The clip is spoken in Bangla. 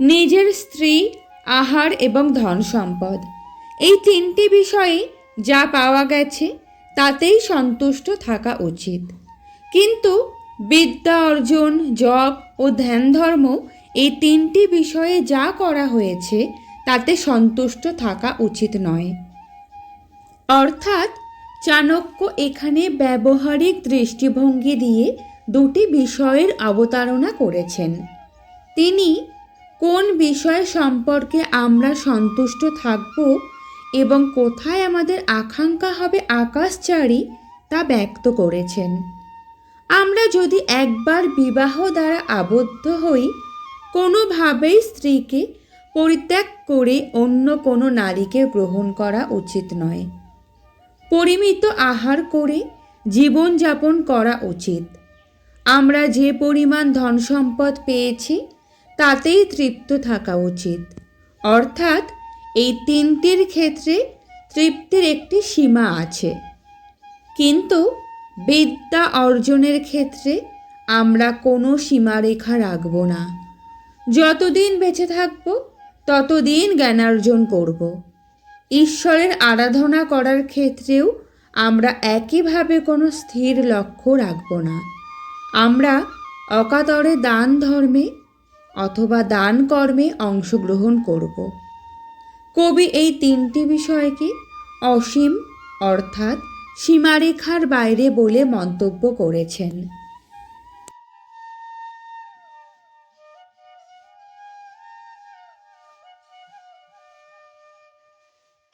নিজের স্ত্রী, আহার এবং ধন সম্পদ। এই তিনটি বিষয়ে যা পাওয়া গেছে, তাতেই সন্তুষ্ট থাকা উচিত। কিন্তু বিদ্যা অর্জন, জপ ও ধ্যান ধর্ম এই তিনটি বিষয়ে যা করা হয়েছে, তাতে সন্তুষ্ট থাকা উচিত নয়। অর্থাৎ চাণক্য এখানে ব্যবহারিক দৃষ্টিভঙ্গি দিয়ে দুটি বিষয়ের অবতারণা করেছেন। তিনি কোন বিষয় সম্পর্কে আমরা সন্তুষ্ট থাকব এবং কোথায় আমাদের আকাঙ্ক্ষা হবে আকাশচারী তা ব্যক্ত করেছেন। আমরা যদি একবার বিবাহ দ্বারা আবদ্ধ হই, কোনোভাবেই স্ত্রীকে পরিত্যাগ করে অন্য কোনো নারীকে গ্রহণ করা উচিত নয়। পরিমিত আহার করে জীবনযাপন করা উচিত। আমরা যে পরিমাণ ধন সম্পদ পেয়েছি তাতেই তৃপ্ত থাকা উচিত। অর্থাৎ এই তিনটির ক্ষেত্রে তৃপ্তির একটি সীমা আছে। কিন্তু বিদ্যা অর্জনের ক্ষেত্রে আমরা কোনো সীমারেখা রাখব না। যতদিন বেঁচে থাকব, ততদিন জ্ঞানার্জন করব। ঈশ্বরের আরাধনা করার ক্ষেত্রেও আমরা একইভাবে কোনো স্থির লক্ষ্য রাখব না। আমরা অকাতরে দান ধর্মে অথবা দান কর্মে অংশগ্রহণ করব। কবি এই তিনটি বিষয়কে অসীম, অর্থাৎ সীমারেখার বাইরে বলে মন্তব্য করেছেন।